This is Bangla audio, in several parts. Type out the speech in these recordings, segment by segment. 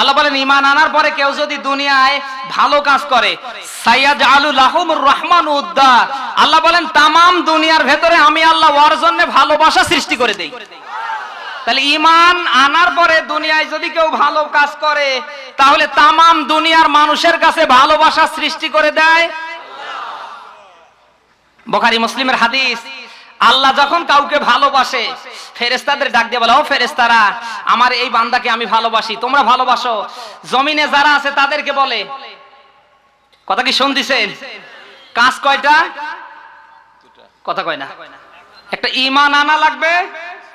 আল্লাহ বলেন ইমান আনার পরে কেউ যদি দুনিয়ায় ভালো কাজ করে সাইয়াদ রহমান আল্লাহ বলেন দুনিয়ার ভেতরে আমি আল্লাহ জন্য ভালোবাসা সৃষ্টি করে তাহলে ইমান আনার পরে দুনিয়ায় যদি কেউ ভালো কাজ করে, তাহলে দুনিয়ার মানুষের কাছে ভালোবাসা সৃষ্টি করে দেয়। বখারি, মুসলিমের হাদিস আল্লাহ যখন কাউকে ভালোবাসে ফেরেস্তাদের ডাক দিয়ে বলে, ও ফেরেস্তারা আমার এই বান্দাকে আমি ভালোবাসি, তোমরা ভালোবাসো। জমিনে যারা আছে তাদেরকে বলে, কথা কি শুনতেছেন? কাজ কয়টা? কথা কয় না। একটা ইমান আনা লাগবে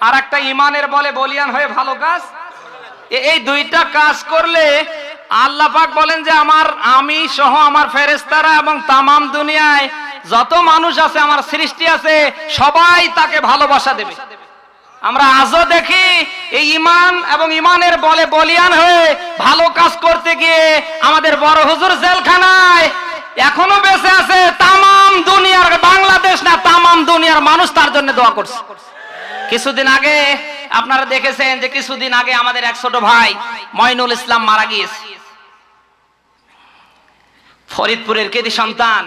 আর একটা ইমানের বলে বলিয়ান হয়ে ভালো কাজ। এই দুইটা কাজ করলে আল্লাহ পাক বলেন যে, আমার আমি সহ আমার ফেরেস্তারা এবং তামাম দুনিয়ায় যত মানুষ আছে, আমার সৃষ্টি আছে, সবাই তাকে ভালোবাসা দেবে। আমরা আজও দেখি এই ইমান এবং ইমানের বলে বলিয়ান হয়ে ভালো কাজ করতে গিয়ে আমাদের বড় হুজুর জেলখানায় এখনও বেঁচে আছে, তামাম দুনিয়ার বাংলাদেশ না, তামাম দুনিয়ার মানুষ তার জন্য দোয়া করছে। কিছুদিন আগে আপনারা দেখেছেন যে কিছুদিন আগে আমাদের এক ছোট ভাই ময়নুল ইসলাম মারা গিয়েছে। ফরিদপুরের কেদি সন্তান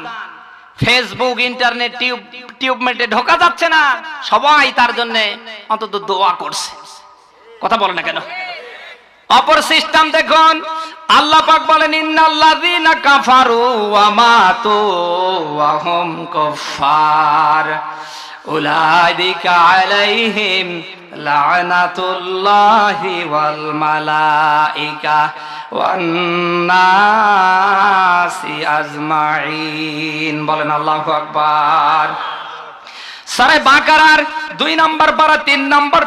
ফেসবুক ইন্টারনেট টিউব টিউবমেন্টে ঢোকা যাচ্ছে না। সবাই তার জন্য অন্তত দোয়া করছে। কথা বলে না কেন? অপর সিস্টেম দেখুন, আল্লাহ পাক বলেন, ইন্নাল্লাযীনা কাফারু ওয়া মাতু ওয়া হুম কুফার উলাইকা আলাইহিম লা'নাতুল্লাহি ওয়াল মালাইকা। আজমাইন বলেন সারে দুই নম্বর তিন নম্বর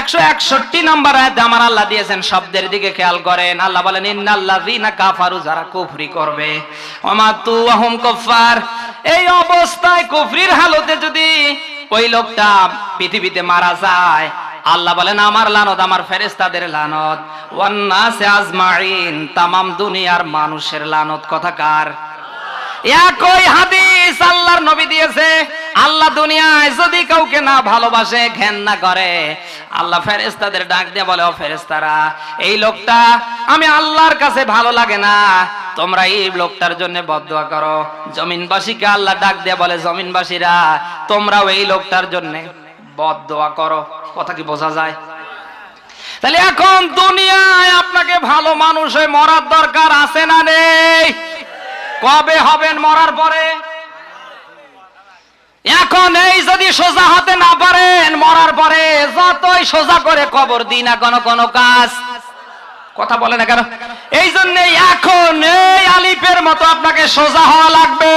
একশো একষট্টি নম্বর আমার আল্লাহ দিয়েছেন, শব্দের দিকে খেয়াল করেন। আল্লাহ বলেন, ইন্নাল্লাযীনা কাফারু, যারা কুফরি করবে। এই অবস্থায় কুফরির হালতে যদি ওই লোকটা পৃথিবীতে মারা যায় আল্লাহ বলেন, আমার লানত, আমার ফেরেস্তাদের লানত। ওয়ান্নাসে আজমাইন তামাম দুনিয়ার মানুষের লানত কথাকার একই হাদিস আল্লাহর নবী দিয়েছে, আল্লাহ দুনিয়ায় যদি কাউকে না ভালোবাসে ঘেন না করে। আল্লাহ ফেরেস্তাদের ডাক দিয়ে বলে, ও ফেরেস্তারা এই লোকটা আমি আল্লাহর কাছে ভালো লাগে না। তোমরা এই লোকটার জন্য বদদোয়া করো। জমিনবাসীকে আল্লাহ ডাক দিয়ে বলে, জমিনবাসীরা, তোমরাও এই লোকটার জন্য বদদোয়া করো। কথা কি বোঝা যায়? তাহলে এখন দুনিয়ায় আপনাকে ভালো মানুষ হয়ে মরার দরকার আছে না নেই? কবে হবেন মরার পরে? এখন এই যদি সোজা হতে না পারেন মরার পরে, যতই সোজা করে কবর দিই না কোনো কোনো কাজ? কথা বলে না কেন? এই জন্য এখন এই আলিফের মতো আপনাকে সোজা হওয়া লাগবে।